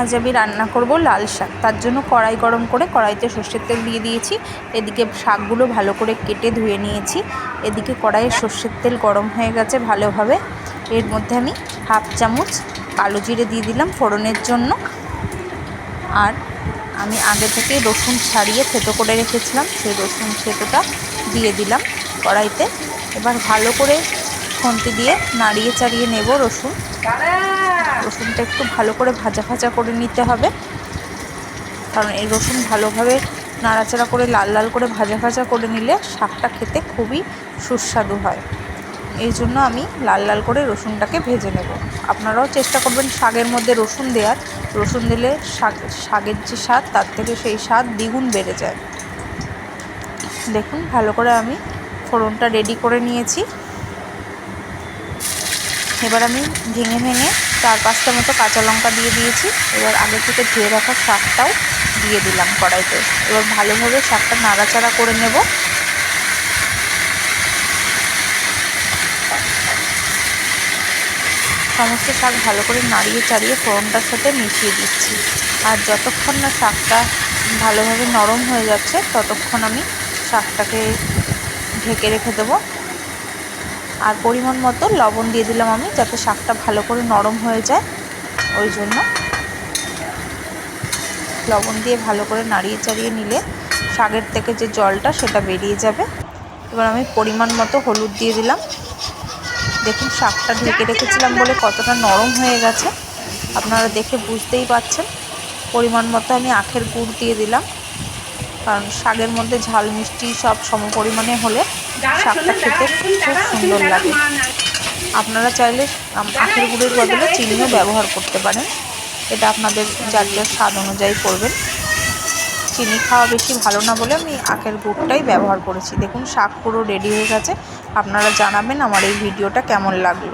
আজ আমি রান্না করব লাল শাক। তার জন্য কড়াই গরম করে কড়াইতে সর্ষের তেল দিয়ে দিয়েছি। এদিকে শাকগুলো ভালো করে কেটে ধুয়ে নিয়েছি। এদিকে কড়াইয়ে সর্ষের তেল গরম হয়ে গেছে ভালোভাবে। এর মধ্যে আমি হাফ চামচ কালো জিরে দিয়ে দিলাম ফোড়নের জন্য। আর আমি আগে থেকে রসুন ছাড়িয়ে থেতো করে রেখেছিলাম। সেই রসুন থেতোটা দিয়ে দিলাম কড়াইতে। এবার ভালো করে খুন্তি দিয়ে নাড়িয়ে চাড়িয়ে নেব রসুন। রসুনটা একটু ভালো করে ভাজা ভাজা করে নিতে হবে। কারণ এই রসুন ভালোভাবে নাড়াচাড়া করে লাল লাল করে ভাজা ভাজা করে নিলে শাকটা খেতে খুবই সুস্বাদু হয়। এই জন্য আমি লাল লাল করে রসুনটাকে ভেজে নেব। আপনারাও চেষ্টা করবেন শাকের মধ্যে রসুন দেওয়ার রসুন দিলে শাক, শাকের যে স্বাদ, তার থেকে সেই স্বাদ দ্বিগুণ বেড়ে যায়। দেখুন, ভালো করে আমি ফোড়নটা রেডি করে নিয়েছি। এবার আমি ভেঙে ভেঙে চার পাঁচটা মতো কাঁচা লঙ্কা দিয়ে দিয়েছি। এবার আগে থেকে ধুয়ে রাখা শাকটাও দিয়ে দিলাম কড়াইতে। এবার ভালোভাবে শাকটা নাড়াচাড়া করে নেব। সমস্ত শাক ভালো করে নাড়িয়ে চাড়িয়ে ফোড়নটার সাথে মিশিয়ে দিচ্ছি। আর যতক্ষণ না শাকটা ভালোভাবে নরম হয়ে যাচ্ছে, ততক্ষণ আমি শাকটাকে ঢেকে রেখে দেবো। আর পরিমাণ মতো লবণ দিয়ে দিলাম আমি যাতে শাকটা ভালো করে নরম হয়ে যায়। ওই জন্য লবণ দিয়ে ভালো করে নাড়িয়ে চাড়িয়ে নিলে শাকের থেকে যে জলটা সেটা বেরিয়ে যাবে। এবার আমি পরিমাণ মতো হলুদ দিয়ে দিলাম। দেখুন শাকটা ঢেকে রেখেছিলাম বলে কতটা নরম হয়ে গেছে। আপনারা দেখে বুঝতেই পাচ্ছেন পরিমাণ মতো আমি আখের গুড় দিয়ে দিলাম। কারণ শাকের মধ্যে ঝাল মিষ্টি সব সম পরিমাণে হলে শাকটা খেতে খুব সুন্দর লাগে। আপনারা চাইলে আখের গুড়ের বদলে চিনিও ব্যবহার করতে পারেন। এটা আপনাদের যার যার স্বাদ অনুযায়ী করবেন। চিনি খাওয়া বেশি ভালো না বলে আমি আখের গুড়টাই ব্যবহার করেছি। দেখুন শাক পুরো রেডি হয়ে গেছে। আপনারা জানাবেন আমার এই ভিডিওটা কেমন লাগল।